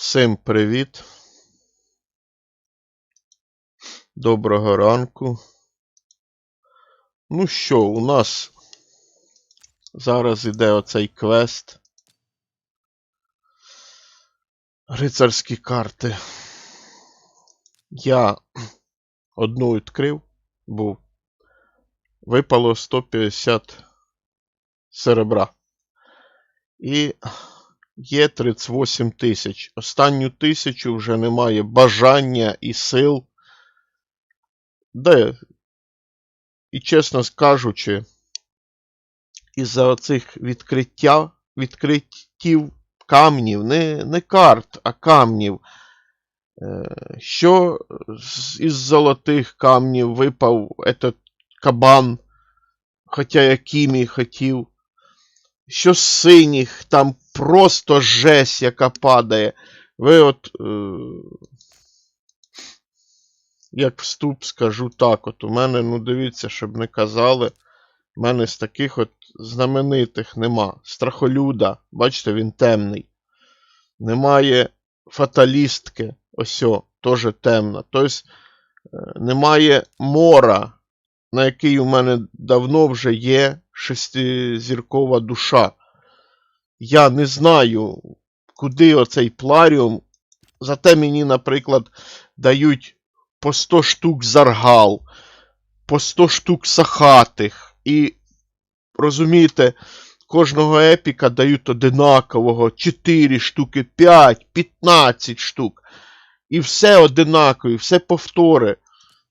Всім привіт. Доброго ранку. Ну що, у нас зараз іде оцей квест. Рицарські карти. Я одну відкрив, був. Випало 150 серебра. І є 38 тисяч. Останню тисячу вже немає бажання і сил. Де, і чесно кажучи, із-за оцих відкриття, відкриттів камнів, не, не карт, а камнів. е, Що із золотих камнів випав этот кабан, хоча я кімі хотів що з синіх, там просто жесть, яка падає. Ви от. Е, як вступ скажу так, от у мене, ну дивіться, щоб не казали. У мене з таких от знаменитих нема. Страхолюда, бачите, він темний. Немає фаталістки, ось, теж темна. Тобто немає мора, на який у мене давно вже є шестизіркова душа. Я не знаю, куди оцей пларіум. Зате мені, наприклад, дають по 100 штук заргал, по 100 штук сахатих. І, розумієте, кожного епіка дають одинакового 4 штуки, 5, 15 штук. І все одинакові, все повтори.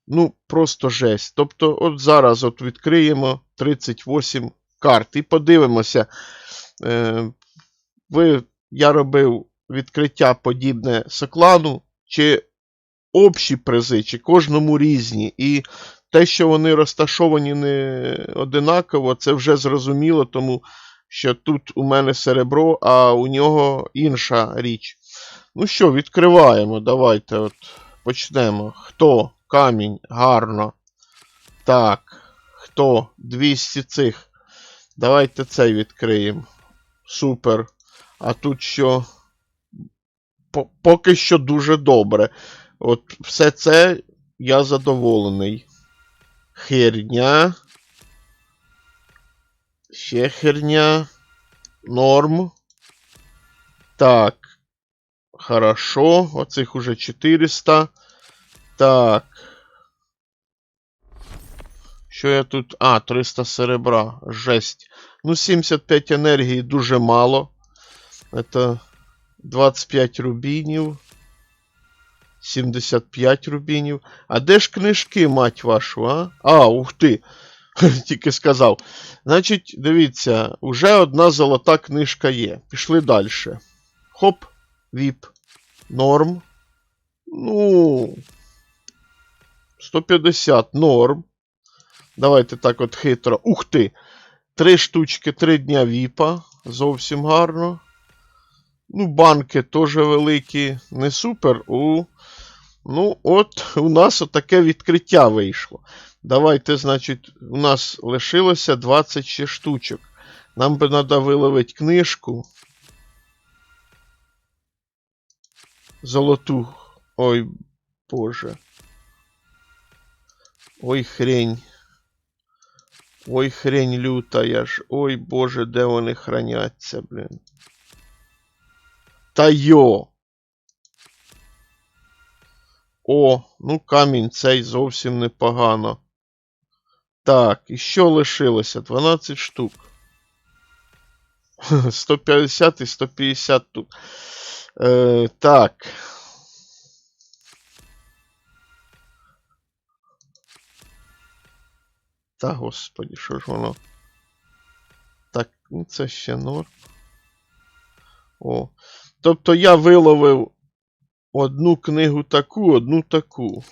Ну, просто жесть. Тобто, от зараз от відкриємо 38 карт і подивимося. Е, ви, я робив відкриття подібне Соклану, чи общі призи, чи кожному різні. І те, що вони розташовані не одинаково, це вже зрозуміло, тому що тут у мене серебро, а у нього інша річ. Ну що, відкриваємо. Давайте от почнемо. Хто? Камінь, гарно. Так. Хто? 200 цих. Давайте цей відкриємо. Супер. А тут що? Поки що дуже добре. От все це я задоволений. Херня. Ще херня. Норм. Так. Хорошо. Оцих уже 400. Так. Що я тут. А, 300 серебра. Жесть. Ну, 75 енергії дуже мало. Это 25 рубінів. 75 рубінів. А де ж книжки, мать вашу, а? А, ух ти. Тільки сказав. Значить, дивіться, уже одна золота книжка є. Пішли далі. Хоп, віп. Норм. Ну. 150 норм. Давайте так от хитро. Ух ти! Три штучки, три дня віпа. Зовсім гарно. Ну, банки теж великі. Не супер. У... Ну, от у нас отаке відкриття вийшло. Давайте, значить, у нас лишилося 20 ще штучок. Нам би треба виловити книжку. Золоту. Ой, Боже. Ой, хрень. Ой, хрень лютая ж. Ой, Боже, де вони храняться, блін. Та йо. О, ну камінь цей зовсім непогано. Так, і що лишилося? 12 штук. 150 і 150 тут. Е, так. Та господі, що ж воно? Так, ну це ще норм. О. Тобто я виловив одну книгу таку, одну таку.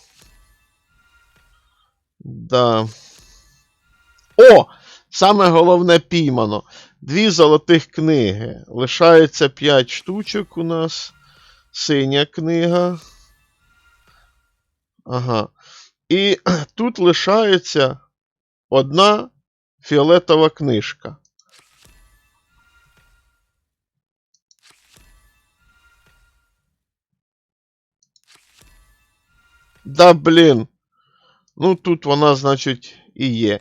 Да. О! Саме головне піймано. Дві золотих книги. Лишається 5 штучок у нас. Синя книга. Ага. І тут лишається одна фіолетова книжка. Да, блін. Ну, тут вона, значить, і є.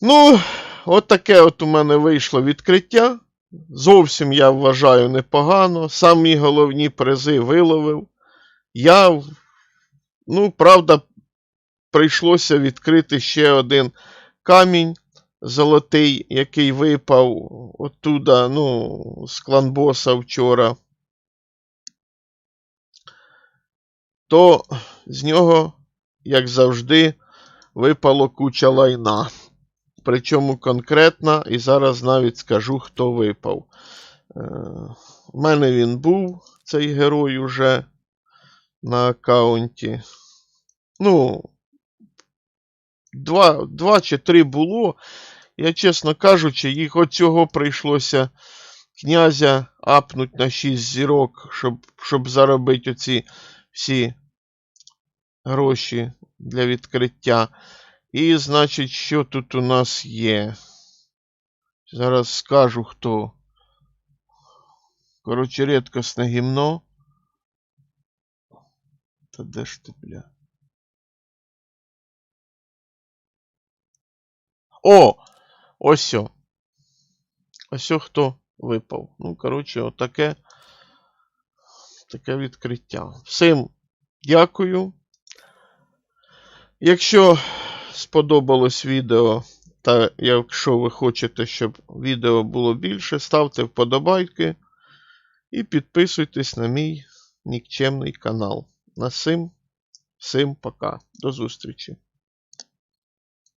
Ну, от таке от у мене вийшло відкриття. Зовсім я вважаю непогано. Самі головні призи виловив. Я, ну, правда, прийшлося відкрити ще один камінь золотий, який випав оттуда, ну, з кланбоса вчора. То з нього, як завжди, випало куча лайна. Причому конкретно, і зараз навіть скажу, хто випав. Е, У мене він був, цей герой уже на аккаунті. Ну, два, два чи три було. Я, чесно кажучи, їх от цього прийшлося князя апнуть на 6 зірок, щоб, щоб заробити оці всі гроші для відкриття. І, значить, що тут у нас є? Зараз скажу хто. Коротше, рідкісне гімно. Та де ж ти, бля? О! Ось. Ось хто випав. Ну, коротше, отаке. Таке відкриття. Всім дякую. Якщо сподобалось відео, та якщо ви хочете, щоб відео було більше, ставте вподобайки і підписуйтесь на мій нікчемний канал. На сим, всім пока. До зустрічі.